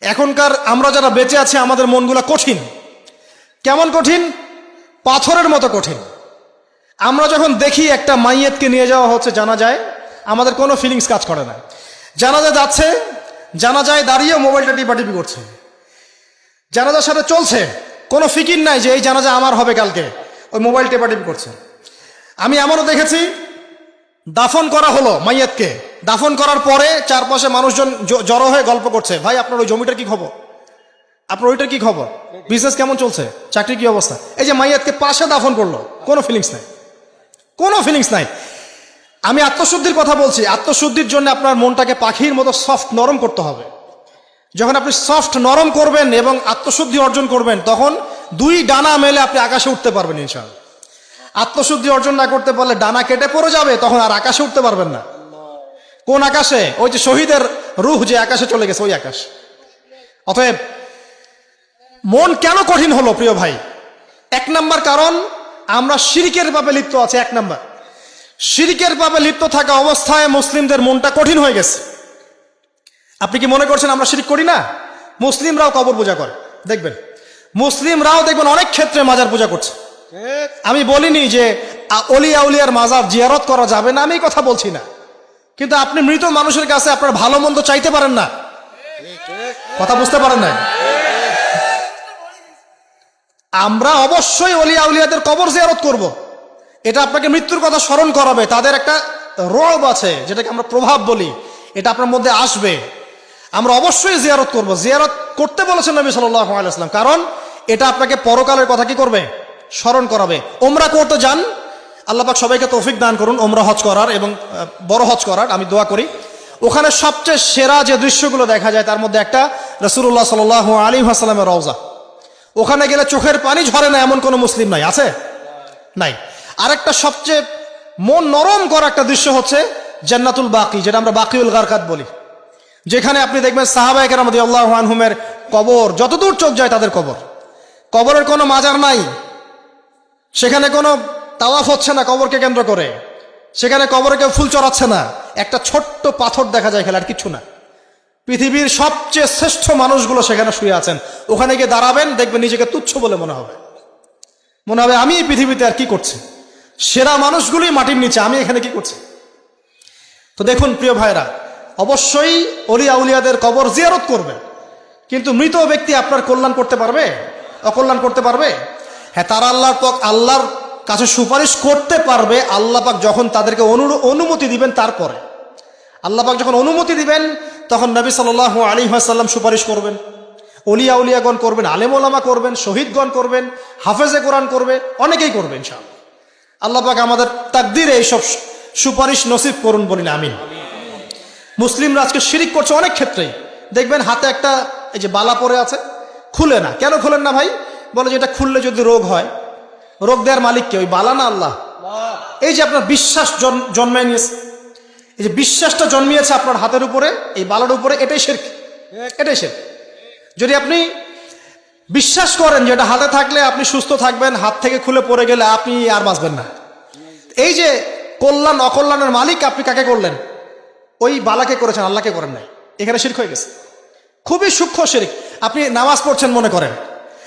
এখনকার আমরা যারা বেঁচে আছি, আমাদের মনগুলো কঠিন। কেমন কঠিন? পাথরের মতো কঠিন। আমরা যখন দেখি একটা মাইয়েতকে নিয়ে যাওয়া হচ্ছে, জানা যায় আমাদের কোনো ফিলিংস কাজ করে না। জানা জানাজা যাচ্ছে জানাজায় দাঁড়িয়ে মোবাইলটা টিপাটিপি করছে। জানাজার সাথে চলছে, কোনো ফিকির নাই যে এই জানাজা আমার হবে কালকে। ওই মোবাইল টেপাটিপি করছে। আমি এমনও দেখেছি দাফন করা হলো মাইয়াতকে। দাফন করার পরে চারপাশে মানুষজন জড়ো হয়ে গল্প করছে। ভাই, আপনার ওই জমিটার কি খবর? আপনার ওইটার কি খবর? বিজনেস কেমন চলছে? চাকরি কি অবস্থা? এই যে মাইয়াতকে পাশে দাফন করল, কোনো ফিলিংস নাই। কোনো ফিলিংস নাই। আমি আত্মশুদ্ধির কথা বলছি। আত্মশুদ্ধির জন্য আপনার মনটাকে পাখির মতো সফট নরম করতে হবে। যখন আপনি সফট নরম করবেন এবং আত্মশুদ্ধি অর্জন করবেন, তখন দুই ডানা মেলে আপনি আকাশে উঠতে পারবেন ইনশাআল্লাহ। আত্মশুদ্ধি অর্জন না করতে পারলে ডানা কেটে পড়ে যাবে, তখন আর আকাশে উঠতে পারবেন না। কোন আকাশে? ওই যে শহীদের রুহ যে আকাশে চলে গেছে, ওই আকাশ। অতএব, মন কেন কঠিন হলো, প্রিয় ভাই? এক নাম্বার কারণ, আমরা শিরিকের পাপে লিপ্ত আছে, এক নাম্বার। শিরিকের পাপে লিপ্ত থাকা অবস্থায় মুসলিমদের মনটা কঠিন হয়ে গেছে। আপনি কি মনে করছেন আমরা শিরিক করি না? মুসলিমরাও কবর পূজা করে, দেখবেন। মুসলিমরাও দেখবেন অনেক ক্ষেত্রে মাজার পূজা করছে। আমি বলিনি যে অলিয়া উলিয়ার মাজার জিয়ারত করা যাবে না, আমি কথা বলছি না। কিন্তু আপনি মৃত মানুষের কাছে আপনার ভালো মন্দ চাইতে পারেন না। কথা বুঝতে পারেন না আমরা অবশ্যই অলিয়া উলিয়াদের কবর জিয়ারত করব। এটা আপনাকে মৃত্যুর কথা স্মরণ করাবে। তাদের একটা রব আছে, যেটাকে আমরা প্রভাব বলি। এটা আপনার মধ্যে আসবে। আমরা অবশ্যই জিয়ারত করব। জিয়ারত করতে বলেছেন নবী সাল্লাহ আলাইসলাম কারণ এটা আপনাকে পরকালের কথা কি করবে? স্মরণ করাবে। ওমরা করতে যান। আল্লাহ পাক সবাইকে তৌফিক দান করুন ওমরা হজ করার এবং বড় হজ করার, আমি দোয়া করি। ওখানে সবচেয়ে সেরা যে দৃশ্যগুলো দেখা যায়, তার মধ্যে একটা রসুল্লাহ সাল আলী হাসালামের রওজা। ওখানে গেলে চোখের পানি ঝরে না, এমন কোনো মুসলিম নাই। আছে? নাই। আরেকটা সবচেয়ে মন নরম করা একটা দৃশ্য হচ্ছে জান্নাতুল বাকি, যেটা আমরা বাকিউল গারকাত বলি। যেখানে আপনি দেখবেন সাহাবাহিক রহমদি আল্লাহ আনহুমের কবর, যতদূর চোখ যায় তাদের কবর। কবরের কোনো মাজার নাই। সেখানে কোনো তাওয়াফ হচ্ছে না কবরকে কেন্দ্র করে। সেখানে কবরে কেউ ফুল চড়াচ্ছে না। একটা ছোট্ট পাথর দেখা যায় খেলার কিছু না। পৃথিবীর সবচেয়ে শ্রেষ্ঠ মানুষগুলো সেখানে শুয়ে আছেন। ওখানে গিয়ে দাঁড়াবেন, দেখবেন নিজেকে তুচ্ছ বলে মনে হবে। মনে হবে, আমি পৃথিবীতে আর কি করছি? সেরা মানুষগুলোই মাটির নিচে, আমি এখানে কি করছি? তো দেখুন প্রিয় ভাইরা অবশ্যই অলি আউলিয়াদের কবর জিয়ারত করবে। কিন্তু মৃত ব্যক্তি আপনার কল্যাণ করতে পারবে? অকল্যাণ করতে পারবে? হ্যাঁ তারা আল্লাহর পক আল্লাহর কাছে সুপারিশ করতে পারবে, আল্লাহ পাক যখন তাদেরকে অনু- অনুমতি দিবেন তারপরে। আল্লাহ পাক যখন অনুমতি দিবেন, তখন নবী সাল আলী সাল্লাম সুপারিশ করবেন। অলিয়া উলিয়াগণ করবেন, আলেম ওলামা করবেন, শহীদগণ করবেন, হাফেজে কোরআন করবে, অনেকেই করবেন সব আল্লাহ পাক আমাদের তাকদিরে এইসব সুপারিশ নসিব করুন বলি না আমিন। মুসলিমরা আজকে শিরিক করছে অনেক ক্ষেত্রেই। দেখবেন হাতে একটা, এই যে বালা পরে আছে, খুলে না। কেন খুলেন না ভাই? বলে যে এটা খুললে যদি রোগ হয়, রোগ দেওয়ার মালিককে ওই বালা না আল্লাহ? এই যে আপনার বিশ্বাস জন- জন্মায় নিয়েছে এই যে বিশ্বাসটা জন্মিয়েছে আপনার হাতের উপরে, এই বালার উপরে, এটাই শেরক। এটাই শেরক। যদি আপনি বিশ্বাস করেন যে এটা হাতে থাকলে আপনি সুস্থ থাকবেন, হাত থেকে খুলে পড়ে গেলে আপনি আর বাঁচবেন না। এই যে কল্যাণ, অকল্যাণের মালিক আপনি কাকে করলেন? ওই বালাকে করেছেন, আল্লাহকে করেন নাই। এখানে শির্ক হয়ে গেছে। খুবই সূক্ষ্ম শিরিক। আপনি নামাজ পড়ছেন মনে করেন।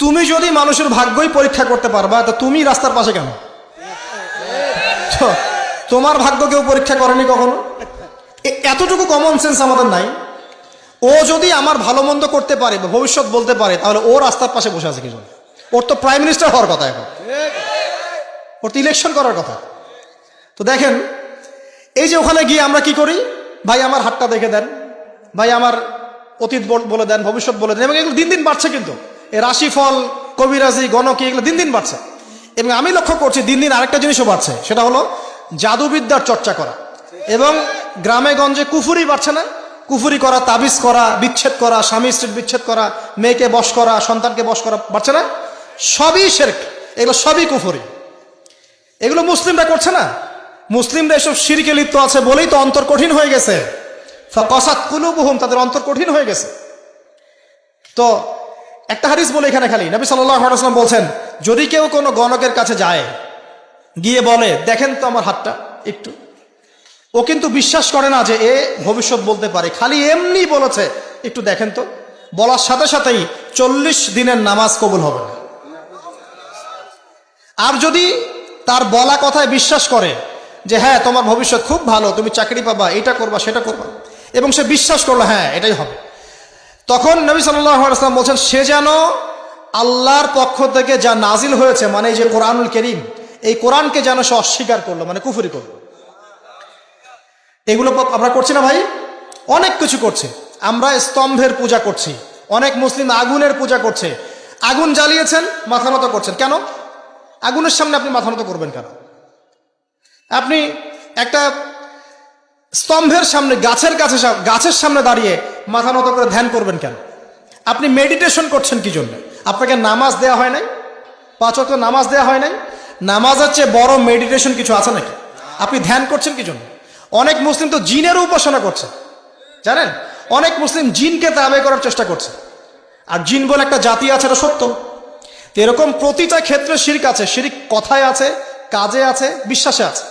তুমি যদি মানুষের ভাগ্যই পরীক্ষা করতে পারবা, তা তুমি রাস্তার পাশে কেন? তোমার ভাগ্য কেউ পরীক্ষা করেনি কখনো? এতটুকু কমন সেন্স আমাদের নাই। ও যদি আমার ভালো মন্দ করতে পারে বা ভবিষ্যৎ বলতে পারে, তাহলে ও রাস্তার পাশে বসে আছে কিছু ওর তো প্রাইম মিনিস্টার হওয়ার কথা এখন। ওর তো ইলেকশন করার কথা। তো দেখেন, এই যে ওখানে গিয়ে আমরা কি করি? ভাই, আমার হাতটা দেখে দেন। ভাই, আমার অতীত বলে দেন, ভবিষ্যৎ বলে দেন, এবং এগুলো দিন দিন বাড়ছে কিন্তু। এই রাশিফল কবিরাজি, গণকি, এগুলো দিন দিন বাড়ছে। এবং আমি লক্ষ্য করছি দিন দিন আরেকটা জিনিসও বাড়ছে, সেটা হলো জাদুবিদ্যার চর্চা করা। এবং গ্রামে গঞ্জে কুফুরি বাড়ছে না। কুফুরি করা, তাবিজ করা, বিচ্ছেদ করা, স্বামী স্ত্রীর বিচ্ছেদ করা, মেয়েকে বশ করা, সন্তানকে বশ করা বাড়ছে না। সবই শেরক, এগুলো সবই কুফুরি। এগুলো মুসলিমরা করছে না। মুসলিমরা এসব সিরিকে লিপ্ত আছে বলেই তো অন্তর কঠিন হয়ে গেছে। কসাত কুলুবুহুম, তাদের অন্তর কঠিন হয়ে গেছে। তো একটা হাদিস বলে এখানে খালি। নবী সাল্লাম বলছেন, যদি কেউ কোনো গণকের কাছে যায়, গিয়ে বলে, দেখেন তো আমার হাতটা একটু। ও কিন্তু বিশ্বাস করে না যে এ ভবিষ্যৎ বলতে পারে। খালি এমনি বলেছে, একটু দেখেন তো। বলার সাথে সাথেই চল্লিশ দিনের নামাজ কবুল হবে না। আর যদি তার বলা কথায় বিশ্বাস করে যে হ্যাঁ তোমার ভবিষ্যৎ খুব ভালো, তুমি চাকরি পাবা, এটা করবা, সেটা করবা, এবং সে বিশ্বাস করল হ্যাঁ এটাই হবে। তখন নবী সাল্লাম বলছেন, সে যেন আল্লাহর পক্ষ থেকে যা নাজিল হয়েছে মানে যে কোরআনুল করিম, এই কোরআনকে যেন সে অস্বীকার করল মানে কুফুরি করল। এগুলো আমরা করছি না ভাই? অনেক কিছু করছে। আমরা স্তম্ভের পূজা করছি, অনেক মুসলিম আগুনের পূজা করছে। আগুন জ্বালিয়েছেন, মাথা নত করছেন। কেন? আগুনের সামনে আপনি মাথা নত করবেন কেন? আপনি একটা স্তম্ভের সামনে, গাছের কাছে গাছের সামনে দাঁড়িয়ে মাথা নত করে ধ্যান করবেন কেন? আপনি মেডিটেশন করছেন কি জন্য? আপনাকে নামাজ দেয়া হয় নাই? পাঁচ ওয়াক্ত নামাজ দেয়া হয় নাই? নামাজের চেয়ে বড় মেডিটেশন কিছু আছে নাকি? আপনি ধ্যান করছেন কি জন্য? অনেক মুসলিম তো জিনেরও উপাসনা করছে। জানেন? অনেক মুসলিম জিনকে তাবে করার চেষ্টা করছে। আর জিন বলে একটা জাতি আছে, এটা সত্য। তো এরকম প্রতিটা ক্ষেত্রে শিরিক আছে। শিরিক কথায় আছে, কাজে আছে, বিশ্বাসে আছে।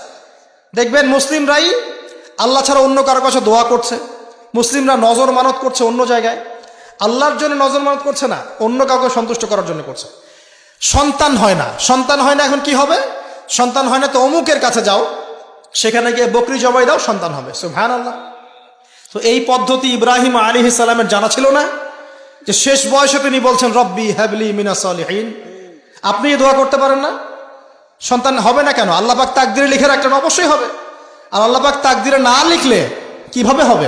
দেখবেন মুসলিমরাই আল্লাহ ছাড়া অন্য কারও কাছে দোয়া করছে। মুসলিমরা নজর মানত করছে অন্য জায়গায়। আল্লাহর জন্য নজর মানত করছে না, অন্য কাউকে সন্তুষ্ট করার জন্য করছে। সন্তান হয় না। সন্তান হয় না এখন কি হবে? সন্তান হয় না তো অমুকের কাছে যাও, সেখানে গিয়ে বকরি জবাই দাও, সন্তান হবে। সুবহান আল্লাহ তো এই পদ্ধতি ইব্রাহিম আলী সালামের জানা ছিল না যে শেষ বয়সে তিনি বলছেন, রব্বি হ্যাবলি মিনা সলিহীন। আপনি দোয়া করতে পারেন না? সন্তান হবে না কেন? আল্লাহ পাক তাকদিরে লিখে রাখলেন, অবশ্যই হবে। আর আল্লাহ পাক তাকদিরে না লিখলে কীভাবে হবে?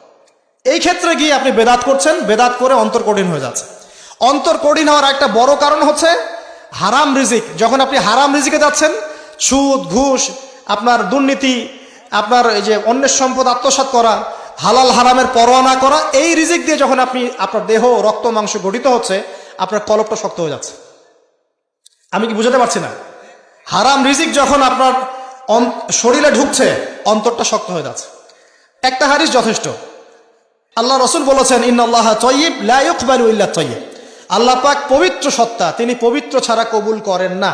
এই ক্ষেত্রে গিয়ে আপনি বেদাত করছেন, বেদাত করে অন্তর কঠিন হয়ে যাচ্ছে। অন্তর কঠিন হওয়ার একটা বড় কারণ হচ্ছে হারাম রিজিক। যখন আপনি হারাম রিজিকে যাচ্ছেন, সুদ, ঘুষ, আপনার দুর্নীতি, আপনার এই যে অন্যের সম্পদ আত্মসাৎ করা, হালাল হারামের পরোয়া না করা, এই রিজিক দিয়ে যখন আপনি, আপনার দেহ, রক্ত, মাংস গঠিত হচ্ছে, আপনার কলপটা শক্ত হয়ে যাচ্ছে। আমি কি বুঝাতে পারছি না? হারাম রিজিক যখন আপনার শরীরে ঢুকছে, অন্তরটা শক্ত হয়ে যাচ্ছে। একটা হারিস যথেষ্ট। আল্লাহ রসুল বলেছেন ইন্নআল্লাহ তয়িব লাইকবালু ইল্লা তয়িব আল্লাহ পাক পবিত্র সত্তা, তিনি পবিত্র ছাড়া কবুল করেন না।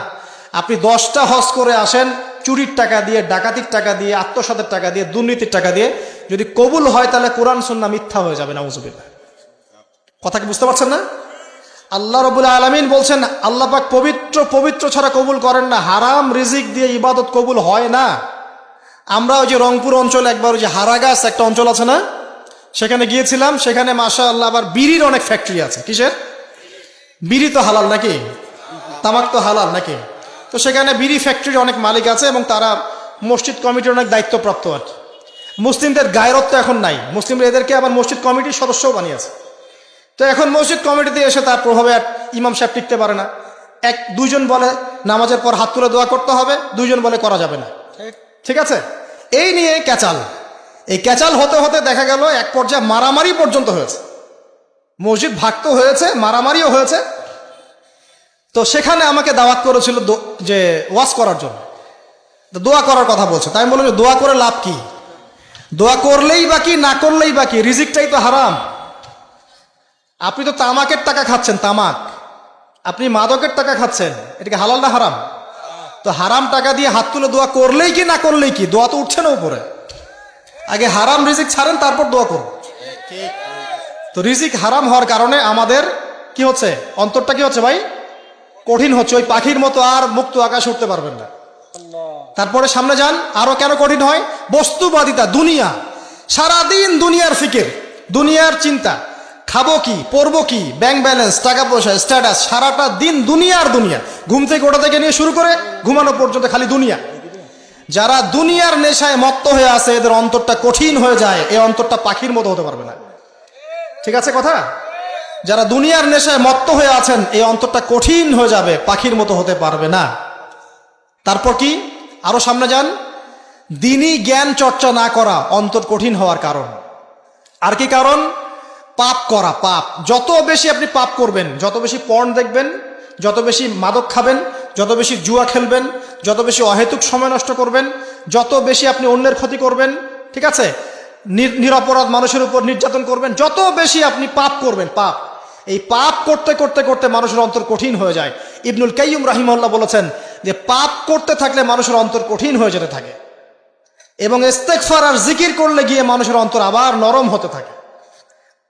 আপনি দশটা হজ করে আসেন, চুরির টাকা দিয়ে, ডাকাতির টাকা দিয়ে, আত্মসাতের টাকা দিয়ে, দুর্নীতির টাকা দিয়ে, যদি কবুল হয় তাহলে কোরআন সুন্না মিথ্যা হয়ে যাবে না উজুবিল্লাহ কথা কি বুঝতে পারছেন না? আল্লাহ রবুল আলমিন বলছেন, আল্লাহ পাক পবিত্র পবিত্র ছাড়া কবুল করেন না। হারাম রিজিক দিয়ে ইবাদত কবুল হয় না। আমরা ওই যে রংপুর অঞ্চলে একবার ওই যে হারাগাছ একটা অঞ্চল আছে না? সেখানে গিয়েছিলাম সেখানে মাসা আল্লাহ আবার বিড়ির অনেক ফ্যাক্টরি আছে। কিসের? বিড়ি তো হালাল নাকি? তামাক তো হালাল নাকি? তো সেখানে বিড়ি ফ্যাক্টরির অনেক মালিক আছে এবং তারা মসজিদ কমিটির অনেক দায়িত্বপ্রাপ্ত আর কি। মুসলিমদের গায়রত্ব এখন নাই। মুসলিমরা এদেরকে আবার মসজিদ কমিটির সদস্যও বানিয়েছে। তো এখন মসজিদ কমিটিতে এসে তার প্রভাবে আর ইমাম সাহেব টিকতে পারে না। এক দুইজন বলে নামাজের পর হাত তুলে দোয়া করতে হবে দুইজন বলে করা যাবে না। ঠিক আছে? এই নিয়ে ক্যাচাল। এই ক্যাচাল হতে হতে দেখা গেল এক পর্যায়ে মারামারি পর্যন্ত হয়েছে। মসজিদ ভাগ তো হয়েছে, মারামারিও হয়েছে। তো সেখানে আমাকে দাওয়াত করেছিল যে ওয়াশ করার জন্য। দোয়া করার কথা বলছে। তাই বললাম যে দোয়া করে লাভ কি? দোয়া করলেই বাকি না করলেই বাকি রিজিকটাই তো হারাম। আপনি তো তামাকের টাকা খাচ্ছেন, তামাক। আপনি মাদকের টাকা খাচ্ছেন, এটাকে হালাল না হারাম? তো হারাম টাকা দিয়ে হাত তুলে দোয়া করলেই কি, না করলেই কি? দোয়া তো উঠছে না উপরে। আগে হারাম রিজিক ছাড়েন, তারপর দোয়া করুন। তো রিজিক হারাম হওয়ার কারণে আমাদের কি হচ্ছে? অন্তরটা কি হচ্ছে ভাই? কঠিন হচ্ছে, ওই পাখির মতো আর মুক্ত আকাশ উঠতে পারবেন না। তারপরে সামনে যান, আরও কেন কঠিন হয়? বস্তুবাদিতা, দুনিয়া। সারাদিন দুনিয়ার ফিকির, দুনিয়ার চিন্তা। খাব কি, পরবো কি ব্যাংক ব্যালেন্স টাকা পয়সা স্ট্যাটাস সারাটা দিন দুনিয়ার দুনিয়া। ঘুম থেকে ওটা থেকে নিয়ে শুরু করে ঘুমানো পর্যন্ত খালি দুনিয়া। যারা দুনিয়ার নেশায় মত্ত হয়ে আছে, এদের অন্তরটা কঠিন হয়ে যায় এই অন্তরটা পাখির মতো হতে পারবে না। ঠিক আছে কথা? যারা দুনিয়ার নেশায় মত্ত হয়ে আছেন এই অন্তরটা কঠিন হয়ে যাবে, পাখির মতো হতে পারবে না। তারপর কি? আরও সামনে যান। দিনই জ্ঞান চর্চা না করা অন্তর কঠিন হওয়ার কারণ। আর কি কারণ? পাপ করা, পাপ। যত বেশি আপনি পাপ করবেন, যত বেশি পণ দেখবেন, যত বেশি মাদক খাবেন যত বেশি জুয়া খেলবেন, যত বেশি অহেতুক সময় নষ্ট করবেন, যত বেশি আপনি অন্যের ক্ষতি করবেন, ঠিক আছে? নির- নিরপরাধ মানুষের উপর নির্যাতন করবেন, যত বেশি আপনি পাপ করবেন, পাপ। এই পাপ করতে করতে করতে মানুষের অন্তর কঠিন হয়ে যায়। ইবনুল কাইয়ুম রাহিমউল্লাহ বলেছেন যে, পাপ করতে থাকলে মানুষের অন্তর কঠিন হয়ে যেতে থাকে এবং ইস্তেকফার আর জিকির করলে গিয়ে মানুষের অন্তর আবার নরম হতে থাকে।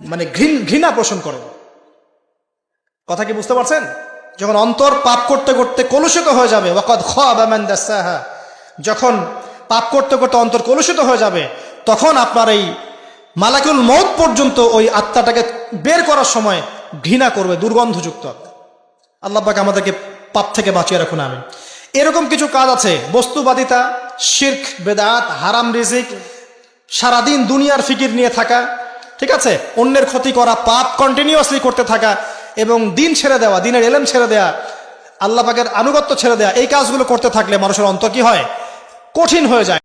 মানে ঘৃণ- ঘৃণা পোষণ করে। কথা কি বুঝতে পারছেন? যখন অন্তর পাপ করতে করতে কলুষিত হয়ে যাবে, ওয়াকদ দাসাহা, যখন পাপ করতে করতে অন্তর কলুষিত হয়ে যাবে, তখন আপনার এই মালাকুল মৌত পর্যন্ত ওই আত্মাটাকে বের করার সময় ঘৃণা করবে, দুর্গন্ধযুক্ত। আত্মা আমাদেরকে পাপ থেকে বাঁচিয়ে রাখুন আমি এরকম কিছু কাজ আছে, বস্তুবাদিতা, শির্ক, বেদাত, হারাম রিজিক, সারাদিন দুনিয়ার ফিকির নিয়ে থাকা ঠিক আছে? অন্যের ক্ষতি করা পাপ কন্টিনিউয়াসলি করতে থাকা এবং দিন ছেড়ে দেওয়া, দিনের এলেম ছেড়ে দেওয়া আল্লাহ পাকের আনুগত্য ছেড়ে দেওয়া এই কাজগুলো করতে থাকলে মানুষের অন্ত কি হয়? কঠিন হয়ে যায়।